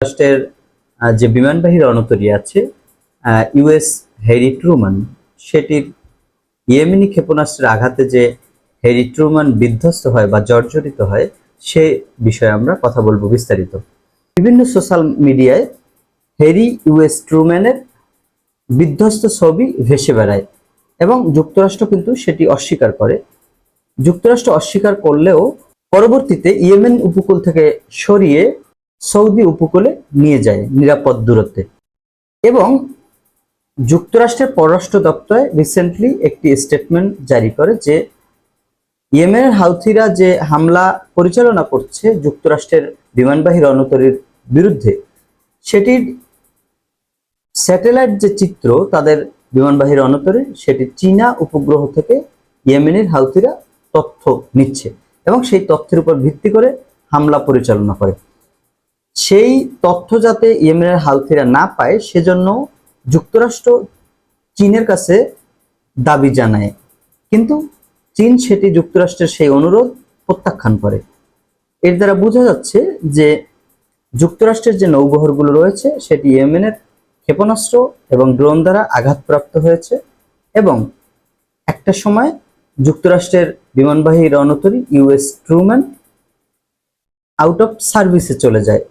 রাষ্ট্রের আহ, যে বিমানবাহী রণতরী আছে ইউএস হেরি ট্রুমান সেটির ইয়েমেনি ক্ষেপণাস্ত্রের আঘাতে যে হেরি ট্রুমান বিধ্বস্ত হয় বা জর্জরিত হয় সে বিষয়ে আমরা কথা বলব বিস্তারিত। বিভিন্ন সোশ্যাল মিডিয়ায় হেরি ইউএস ট্রুম্যানের বিধ্বস্ত ছবি ভেসে বেড়ায় এবং যুক্তরাষ্ট্র কিন্তু সেটি অস্বীকার করে। যুক্তরাষ্ট্র অস্বীকার করলেও পরবর্তীতে ইয়েমেন উপকূল থেকে সরিয়ে সৌদি উপকূলে নিয়ে যায় নিরাপদ দূরত্বে। এবং যুক্তরাষ্ট্রের পররাষ্ট্র দপ্তরে রিসেন্টলি একটি স্টেটমেন্ট জারি করে যে ইয়েমেনের হাউথিরা যে হামলা পরিচালনা করছে যুক্তরাষ্ট্রের বিমানবাহী রণতরীর বিরুদ্ধে, সেটির স্যাটেলাইট যে চিত্র তাদের বিমানবাহী রণতরীর সেটি চীনা উপগ্রহ থেকে ইয়েমেনের হাউথিরা তথ্য নিচ্ছে এবং সেই তথ্যের উপর ভিত্তি করে হামলা পরিচালনা করে। সেই তথ্য যাতে ইয়েমেনের হাউথিরা না পায়, সেজন্য যুক্তরাষ্ট্র চীনের কাছে দাবি জানায়। কিন্তু চীন সেটি যুক্তরাষ্ট্রের সেই অনুরোধ প্রত্যাখ্যান করে। এর দ্বারা বোঝা যাচ্ছে যে যুক্তরাষ্ট্রের যে নৌবহরগুলো রয়েছে, সেটি ইয়েমেনের ক্ষেপণাস্ত্র এবং ড্রোন দ্বারা আঘাতপ্রাপ্ত হয়েছে এবং একটা সময় যুক্তরাষ্ট্রের বিমানবাহী রণতরী ইউএস ট্রুম্যান আউট অফ সার্ভিসে চলে যায়।